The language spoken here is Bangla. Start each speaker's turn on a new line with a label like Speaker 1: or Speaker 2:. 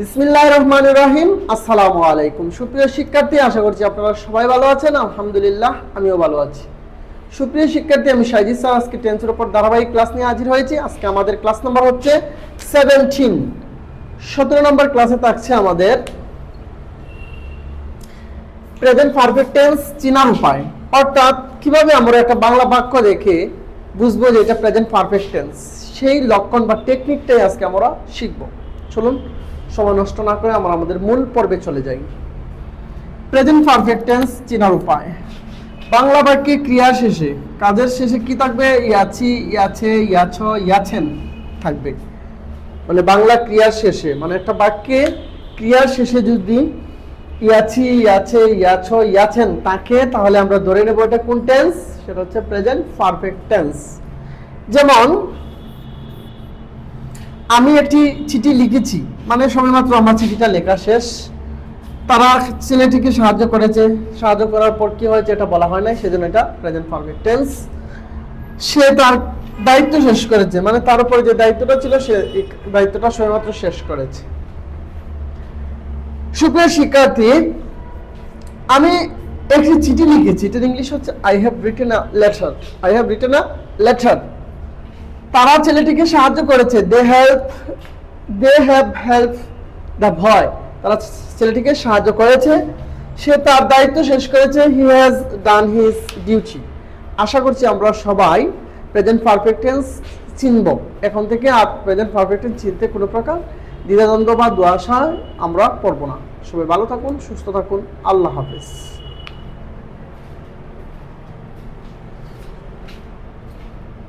Speaker 1: বিসমিল্লাহ রহমান রহিম। আসসালামু আলাইকুম। সুপ্রিয় শিক্ষার্থী, আশা করছি আপনারা সবাই ভালো আছেন। আলহামদুলিল্লাহ, আমিও ভালো আছি। সুপ্রিয় শিক্ষার্থী, আমি স্যার। আজকে ধারাবাহিক ক্লাস নিয়ে হাজির হয়েছি। আজকে আমাদের ক্লাস নাম্বার হচ্ছে সেভেন্টিন সতেরো নম্বর ক্লাসে থাকছে আমাদের প্রেজেন্ট পারফেক্ট টেন্স চিনার উপায়। অর্থাৎ কীভাবে আমরা একটা বাংলা বাক্য দেখে বুঝব যে এটা প্রেজেন্ট পারফেক্ট টেন্স সেই লক্ষণ বা টেকনিকটাই আজকে আমরা শিখব। চলুন সময় নষ্ট না করে আমরা আমাদের মূল পর্বে চলে যাই। প্রেজেন্ট পারফেক্ট টেন্স চিনার উপায়। বাংলা বাক্যে ক্রিয়া শেষে, কাজের শেষে কি থাকবে? ইয়াছি ইয়াছে ইয়াছ ইয়াছেন থাকবে। মানে বাংলা ক্রিয়ার শেষে মানে একটা বাক্যে ক্রিয়ার শেষে যদি ইয়াছি ইয়াছে ইয়াছ ইয়াছেন তাকে তাহলে আমরা ধরে নেব এটা কোন টেন্স সেটা হচ্ছে প্রেজেন্ট পারফেক্ট টেন্স যেমন আমি একটি চিঠি লিখেছি। মানে সবেমাত্র আমার চিঠিটা লেখা শেষ। তারা ছেলেটিকে সাহায্য করেছে। সাহায্য করার পর কি হয়েছে এটা বলা হয় না সেজন্য এটা প্রেজেন্ট পারফেক্ট টেন্স সে তার দায়িত্ব শেষ করেছে। মানে তার উপরে যে দায়িত্বটা ছিল, সে দায়িত্বটা সবেমাত্র শেষ করেছে। সুপ্রিয় শিক্ষার্থী, আমি একটি চিঠি লিখেছি। এটার ইংলিশ হচ্ছে I have written a letter I have written a letter তারা ছেলেটিকে সাহায্য করেছে। They help they have help the boy তারা ছেলেটিকে সাহায্য করেছে। সে তার দায়িত্ব শেষ করেছে। He has done his duty আশা করছি আমরা সবাই প্রেজেন্ট পারফেক্ট টেন্স চিনব। এখন থেকে আর প্রেজেন্ট পারফেক্ট টেন্স চিনতে কোনো প্রকার দ্বিধাদ্বন্দ্ব বা দোয়াশা আমরা পড়ব না। সবাই ভালো থাকুন, সুস্থ থাকুন। আল্লাহ হাফেজ।